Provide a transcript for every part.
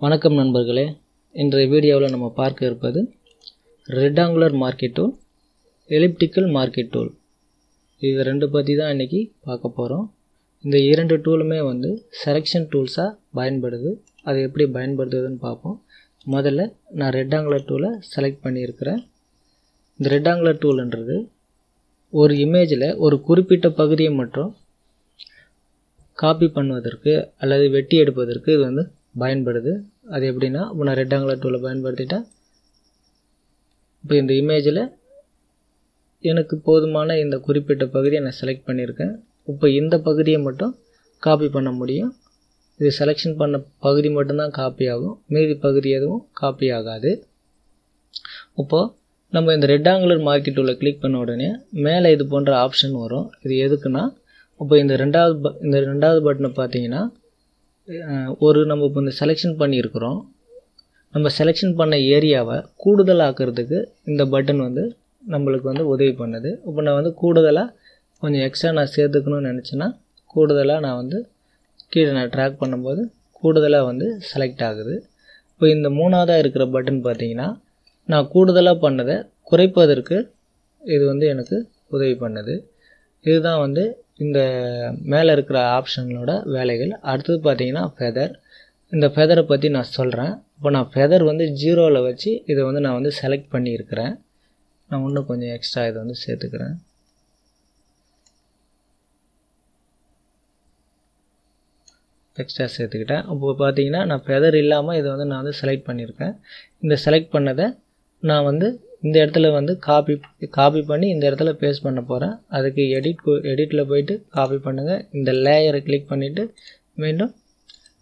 வணக்கம் நண்பர்களே. இன்றைய வீடியோவில் நம்ம பார்க்க இருப்பது rectangular marquee tool elliptical marquee tool. இது ரெண்டு பற்றி தான் இன்றைக்கி பார்க்க போகிறோம் இந்த இரண்டு டூலுமே வந்து செலெக்ஷன் டூல்ஸாக பயன்படுது. அது எப்படி பயன்படுத்துதுன்னு பார்ப்போம். முதல்ல நான் ரெக்டாங்குலர் டூலை செலக்ட் பண்ணியிருக்கிறேன். இந்த ரெக்டாங்குலர் டூல்ன்றது ஒரு இமேஜில் ஒரு குறிப்பிட்ட பகுதியை மட்டும் காப்பி பண்ணுவதற்கு அல்லது வெட்டி எடுப்பதற்கு இது வந்து பயன்படுது. அது எப்படின்னா இப்போ நான் ரெட் ஆங்கிலர் டூலை பயன்படுத்திட்டேன் இப்போ இந்த இமேஜில் எனக்கு போதுமான இந்த குறிப்பிட்ட பகுதியை நான் செலக்ட் பண்ணியிருக்கேன். இப்போ இந்த பகுதியை மட்டும் காப்பி பண்ண முடியும். இது செலெக்ஷன் பண்ண பகுதி மட்டும்தான் காப்பி ஆகும். மீதி பகுதி எதுவும் காப்பி ஆகாது. இப்போது நம்ம இந்த ரெட் ரெக்டாங்குலர் மார்க்கெட் டூவில் கிளிக் பண்ண உடனே மேலே இது போன்ற ஆப்ஷன் வரும். இது எதுக்குன்னா இப்போ இந்த ரெண்டாவது இந்த ரெண்டாவது பட்டனை பார்த்தீங்கன்னா ஒரு நம்ம இப்போ இந்த செலெக்ஷன் பண்ணியிருக்கிறோம். நம்ம செலெக்ஷன் பண்ண ஏரியாவை கூடுதலாக்கிறதுக்கு இந்த பட்டன் வந்து நம்மளுக்கு வந்து உதவி பண்ணுது. இப்போ நான் வந்து கூடுதலாக கொஞ்சம் எக்ஸ்ட்ரா நான் சேர்த்துக்கணும்னு நினச்சேன்னா கூடுதலாக நான் வந்து கீழே நான் ட்ராக் பண்ணும்போது கூடுதலாக வந்து செலக்ட் ஆகுது. இப்போ இந்த மூணாவதாக இருக்கிற பட்டன் பார்த்தீங்கன்னா நான் கூடுதலாக பண்ணதை குறைப்பதற்கு இது வந்து எனக்கு உதவி பண்ணுது. இதுதான் வந்து இந்த மேலே இருக்கிற ஆப்ஷனோட வேலைகள். அடுத்தது பார்த்தீங்கன்னா ஃபெதர் இந்த ஃபெதரை பற்றி நான் சொல்கிறேன் இப்போ நான் ஃபெதர் வந்து ஜீரோவில் வச்சு இதை வந்து நான் வந்து செலக்ட் பண்ணியிருக்கிறேன். நான் இன்னும் கொஞ்சம் எக்ஸ்ட்ரா இதை வந்து சேர்த்துக்கிறேன். எக்ஸ்ட்ரா சேர்த்துக்கிட்டேன். இப்போ பார்த்தீங்கன்னா நான் ஃபெதர் இல்லாமல் இதை வந்து நான் வந்து செலக்ட் பண்ணியிருக்கேன். இந்த செலக்ட் பண்ணதை நான் வந்து இந்த இடத்துல வந்து காப்பி காப்பி பண்ணி இந்த இடத்துல பேஸ்ட் பண்ண போகிறேன் அதுக்கு எடிட் எடிட்டில் போயிட்டு காப்பி பண்ணுங்கள் இந்த லேயரை கிளிக் பண்ணிவிட்டு மீண்டும்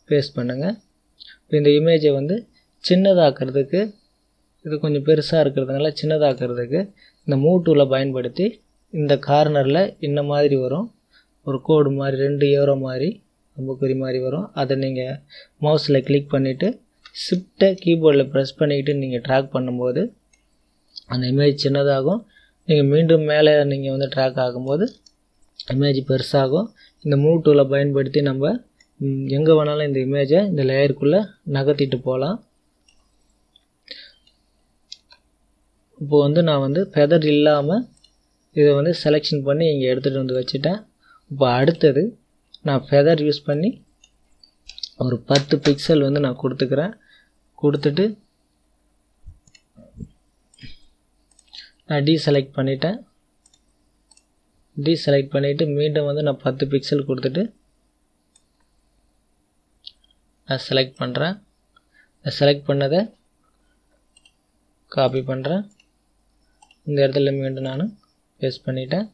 பேஸ்ட் பண்ணுங்கள் இப்போ இந்த இமேஜை வந்து சின்னதாக்குறதுக்கு இது கொஞ்சம் பெருசாக இருக்கிறதுனால சின்னதாக்குறதுக்கு இந்த மூட்டூவில் பயன்படுத்தி இந்த கார்னரில் இந்த மாதிரி வரும். ஒரு கோடு மாதிரி ரெண்டு ஏரோ மாதிரி அம்புக்குறி மாதிரி வரும். அதை நீங்கள் மவுஸில் கிளிக் பண்ணிவிட்டு ஷிஃப்ட்டை கீபோர்டில் ப்ரெஸ் பண்ணிக்கிட்டு நீங்கள் ட்ராக் பண்ணும்போது அந்த இமேஜ் சின்னதாகும். நீங்கள் மீண்டும் மேலே நீங்கள் வந்து ட்ராக் ஆகும்போது இமேஜ் பெருசாகும். இந்த மூவ் டூலை பயன்படுத்தி நம்ம எங்கே வேணாலும் இந்த இமேஜை இந்த லேயருக்குள்ளே நகர்த்திட்டு போகலாம். இப்போ வந்து நான் வந்து ஃபெதர் இல்லாமல் இதை வந்து செலெக்ஷன் பண்ணி இங்கே எடுத்துகிட்டு வந்து வச்சுட்டேன். இப்போ அடுத்தது நான் ஃபெதர் யூஸ் பண்ணி ஒரு பத்து பிக்சல் வந்து நான் கொடுத்துக்கிறேன். கொடுத்துட்டு நான் டீசெலக்ட் பண்ணிட்டேன். டீசெலக்ட் பண்ணிவிட்டு மீண்டும் வந்து நான் பத்து பிக்சல் கொடுத்துட்டு நான் செலக்ட் பண்ணுறேன் நான் செலக்ட் பண்ணதை காப்பி பண்ணுறேன் இந்த இடத்துல மீண்டும் நான் பேஸ்ட் பண்ணிட்டேன்.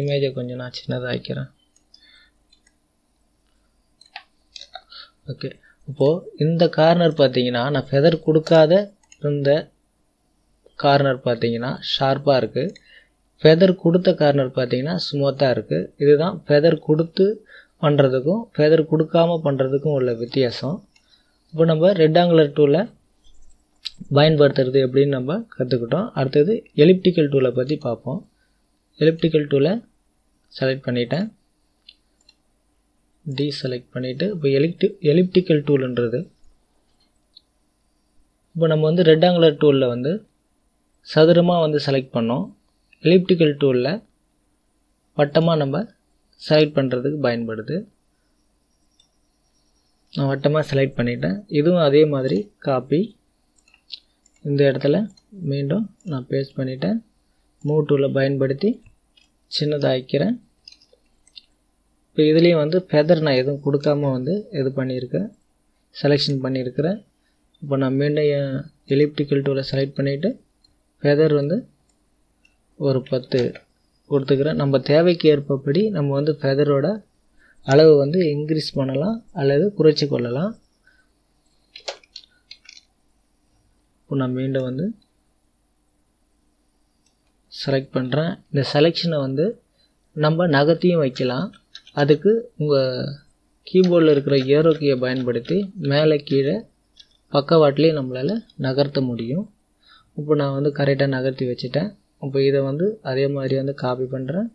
இமேஜை கொஞ்சம் நான் சின்னதாக வைக்கிறேன். ஓகே இப்போது இந்த கார்னர் பார்த்தீங்கன்னா நான் ஃபெதர் கொடுக்காத இருந்த கார்னர் பார்த்தீங்கன்னா ஷார்ப்பாக இருக்குது ஃபெதர் கொடுத்த கார்னர் பார்த்தீங்கன்னா ஸ்மூத்தாக இருக்குது இதுதான் ஃபெதர் கொடுத்து பண்ணுறதுக்கும் ஃபெதர் கொடுக்காம பண்ணுறதுக்கும் உள்ள வித்தியாசம். இப்போ நம்ம ரெக்டாங்குலர் டூவில் பயன்படுத்துறது எப்படின்னு நம்ம கற்றுக்கிட்டோம் அடுத்தது எலிப்டிக்கல் டூலை பற்றி பார்ப்போம். எலிப்டிக்கல் டூலை செலக்ட் பண்ணிட்டேன். டீசெலக்ட் பண்ணிவிட்டு இப்போ எலிப்டி எலிப்டிக்கல் டூலுன்றது இப்போ நம்ம வந்து ரெட் ஆங்குலர் டூலில் வந்து சதுரமாக வந்து செலக்ட் பண்ணோம். எலிப்டிக்கல் டூலில் வட்டமாக நம்ம செலக்ட் பண்ணுறதுக்கு பயன்படுது. நான் வட்டமாக செலக்ட் பண்ணிட்டேன். இதுவும் அதே மாதிரி காப்பி இந்த இடத்துல மீண்டும் நான் பேஸ்ட் பண்ணிட்டேன். மூ டூலை பயன்படுத்தி சின்னதாக்கிறேன். இப்போ இதுலேயும் வந்து ஃபெதர் நான் எதுவும் கொடுக்காம வந்து இது பண்ணியிருக்கேன். செலெக்ஷன் பண்ணியிருக்கிறேன். இப்போ நான் மீண்டும் என் எலிப்டிக்கல் டூலை செலக்ட் பண்ணிவிட்டு ஃபெதர் வந்து ஒரு பத்து கொடுத்துக்கிறேன். நம்ம தேவைக்கு ஏற்பப்படி நம்ம வந்து ஃபெதரோட அளவு வந்து இன்க்ரீஸ் பண்ணலாம் அல்லது குறைச்சி கொள்ளலாம். இப்போ நான் மீண்டும் வந்து செலக்ட் பண்ணுறேன் இந்த செலெக்ஷனை வந்து நம்ம நகர்த்தியும் வைக்கலாம். அதுக்கு உங்கள் கீபோர்டில் இருக்கிற ஏரோ கீயை பயன்படுத்தி மேலே கீழே பக்கவாட்டிலையும் நம்மளால் நகர்த்த முடியும். இப்போ நான் வந்து கரெக்டாக நகர்த்தி வச்சுட்டேன். இப்போ இதை வந்து அதே மாதிரி வந்து காப்பி பண்ணுறேன்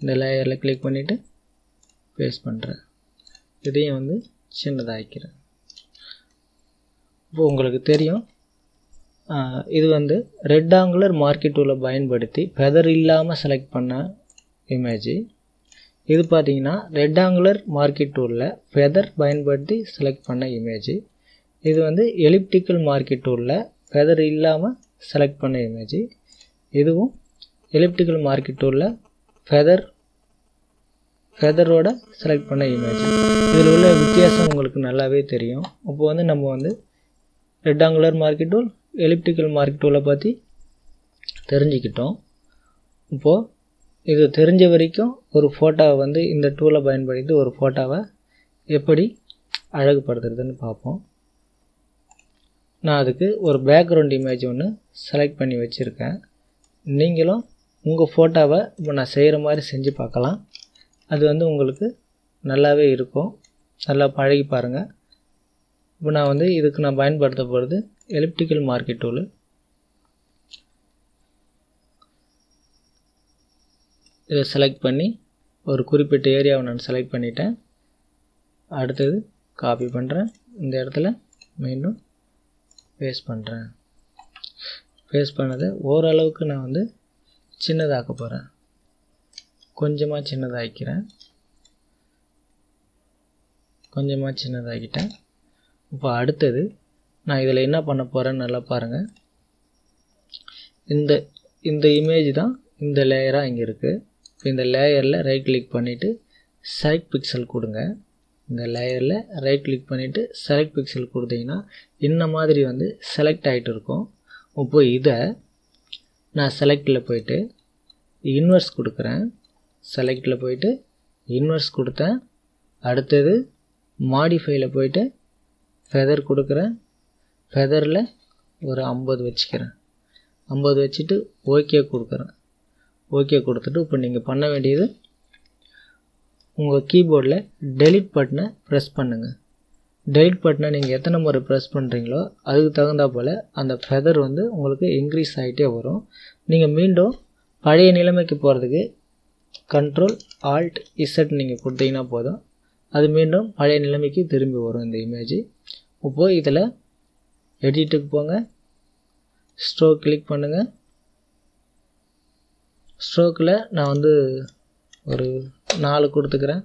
இந்த லேயரில் கிளிக் பண்ணிவிட்டு பேஸ்ட் பண்ணுறேன் இதையும் வந்து சின்னதாக்கிக்கிறேன் இப்போ உங்களுக்கு தெரியும் இது வந்து ரெட் ஆங்குலர் மார்க்கெட் டூலை பயன்படுத்தி ஃபெதர் இல்லாமல் செலக்ட் பண்ண இமேஜ் இது பார்த்தீங்கன்னா ரெக்டாங்குலர் மார்க்கெட் டூலில் ஃபெதர் பயன்படுத்தி செலக்ட் பண்ண இமேஜ் இது வந்து எலிப்டிக்கல் மார்க்கெட் டூலில் ஃபெதர் இல்லாமல் செலக்ட் பண்ண இமேஜ் இதுவும் எலிப்டிக்கல் மார்க்கெட் டூலில் ஃபெதர் ஃபெதரோட செலக்ட் பண்ண இமேஜ் இதில் உள்ள வித்தியாசம் உங்களுக்கு நல்லாவே தெரியும். இப்போ வந்து நம்ம வந்து rectangular market tool elliptical market டூலை பற்றி தெரிஞ்சுக்கிட்டோம். இப்போது இது தெரிஞ்ச வரைக்கும் ஒரு ஃபோட்டோவை வந்து இந்த டூலை பயன்படுத்தி ஒரு ஃபோட்டோவை எப்படி அழகுபடுத்துறதுன்னு பார்ப்போம். நான் அதுக்கு ஒரு பேக்ரவுண்ட் இமேஜ் ஒன்று செலக்ட் பண்ணி வச்சுருக்கேன். நீங்களும் உங்கள் ஃபோட்டோவை இப்போ நான் செய்கிற மாதிரி செஞ்சு பார்க்கலாம். அது வந்து உங்களுக்கு நல்லாவே இருக்கும். நல்லா பழகி பாருங்கள் இப்போ நான் வந்து இதுக்கு நான் பயன்படுத்த போகிறது எலிப்டிக்கல் மார்க்கெட் டூலு இதை செலக்ட் பண்ணி ஒரு குறிப்பிட்ட ஏரியாவை நான் செலக்ட் பண்ணிட்டேன். அடுத்தது காப்பி பண்ணுறேன் இந்த இடத்துல மீண்டும் பேஸ்ட் பண்ணுறேன் பேஸ்ட் பண்ணதை ஓரளவுக்கு நான் வந்து சின்னதாக்க போகிறேன் கொஞ்சமாக சின்னதாக்கிறேன். கொஞ்சமாக சின்னதாக்கிட்டேன். இப்போ அடுத்தது நான் இதில் என்ன பண்ண போகிறேன்னு நல்லா பாருங்கள் இந்த இந்த இமேஜ் தான் இந்த லேயராக இங்கே இருக்குது இந்த லேயரில் ரைட் கிளிக் பண்ணிவிட்டு செலக்ட் பிக்சல் கொடுங்க. இந்த லேயரில் ரைட் கிளிக் பண்ணிவிட்டு செலக்ட் பிக்சல் கொடுத்தீங்கன்னா இந்த மாதிரி வந்து செலக்ட் ஆகிட்டு இருக்கும். இப்போ இதை நான் செலக்டில் போயிட்டு இன்வெர்ஸ் கொடுக்குறேன். செலக்டில் போயிட்டு இன்வெர்ஸ் கொடுத்தேன். அடுத்தது மாடிஃபைல போயிட்டு ஃபெதர் கொடுக்குறேன். ஃபெதரில் ஒரு ஐம்பது வச்சுக்கிறேன். ஐம்பது வச்சுட்டு ஓகே கொடுக்குறேன். ஓகே கொடுத்துட்டு இப்போ நீங்கள் பண்ண வேண்டியது உங்கள் கீபோர்டில் டெலிட் பட்டனை ப்ரெஸ் பண்ணுங்கள் டெலிட் பட்டனை நீங்கள் எத்தனை முறை ப்ரெஸ் பண்ணுறீங்களோ அதுக்கு தகுந்தா போல் அந்த ஃபெதர் வந்து உங்களுக்கு இன்க்ரீஸ் ஆகிட்டே வரும். நீங்கள் மீண்டும் பழைய நிலைமைக்கு போகிறதுக்கு கண்ட்ரோல் ஆல்ட் இசட் நீங்கள் கொடுத்தீங்கன்னா போதும். அது மீண்டும் பழைய நிலைமைக்கு திரும்பி வரும் இந்த இமேஜ் இப்போது இதில் எடிட்டுக்கு போங்க. ஸ்ட்ரோக் கிளிக் பண்ணுங்கள் ஸ்ட்ரோக்கில் நான் வந்து ஒரு நாலு கொடுத்துக்கிறேன்.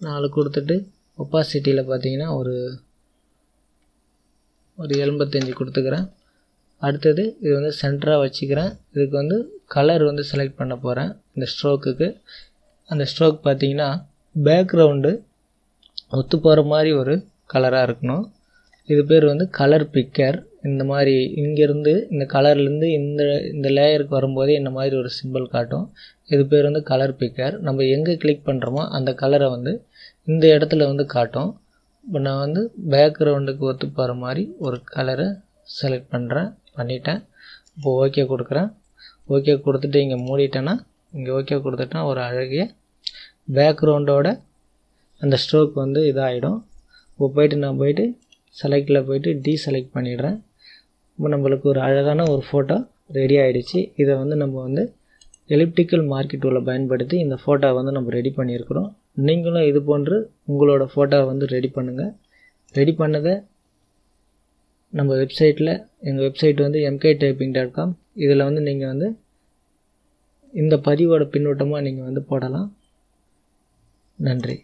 நாலு கொடுத்துட்டு ஒப்பாசிட்டியில் பார்த்தீங்கன்னா ஒரு ஒரு எண்பத்தஞ்சு கொடுத்துக்கிறேன். அடுத்தது இது வந்து சென்டராக வச்சுக்கிறேன். இதுக்கு வந்து கலர் வந்து செலக்ட் பண்ண போகிறேன் இந்த ஸ்ட்ரோக்குக்கு. அந்த ஸ்ட்ரோக் பார்த்தீங்கன்னா பேக்ரவுண்டு ஒத்து போகிற மாதிரி ஒரு கலராக இருக்கணும். இது பேர் வந்து கலர் பிக்கர். இந்த மாதிரி இங்கேருந்து இந்த கலர்லேருந்து இந்த இந்த லேயருக்கு வரும்போதே இந்த மாதிரி ஒரு சிம்பிள் காட்டும். இது பேர் வந்து கலர் பிக்கர் நம்ம எங்கே கிளிக் பண்ணுறோமோ அந்த கலரை வந்து இந்த இடத்துல வந்து காட்டும். இப்போ நான் வந்து பேக்ரவுண்டுக்கு ஒத்து போகிற மாதிரி ஒரு கலரை செலக்ட் பண்ணுறேன் பண்ணிட்டேன். இப்போ ஓகே கொடுக்குறேன். ஓகே கொடுத்துட்டு இங்கே மூடிட்டேன்னா இங்கே ஓகே கொடுத்துட்டா ஒரு அழகிய பேக்ரவுண்டோட அந்த ஸ்ட்ரோக் வந்து இதாகிடும் இப்போ போயிட்டு நான் போயிட்டு செலக்டில் போயிட்டு டீசெலக்ட் பண்ணிடுறேன். இப்போ நம்மளுக்கு ஒரு அழகான ஒரு ஃபோட்டோ ரெடி ஆகிடுச்சு இதை வந்து நம்ம வந்து எலிப்டிக்கல் மார்க்கெட் டூலை பயன்படுத்தி இந்த ஃபோட்டோவை வந்து நம்ம ரெடி பண்ணியிருக்கிறோம். நீங்களும் இது போன்று உங்களோட ஃபோட்டோவை வந்து ரெடி பண்ணுங்கள் ரெடி பண்ணதை நம்ம வெப்சைட்டில் எங்கள் வெப்சைட் வந்து எம்கே டைப்பிங் டாட் காம் இதில் வந்து நீங்கள் வந்து இந்த பதிவோட பின்னூட்டமாக நீங்கள் வந்து போடலாம். நன்றி.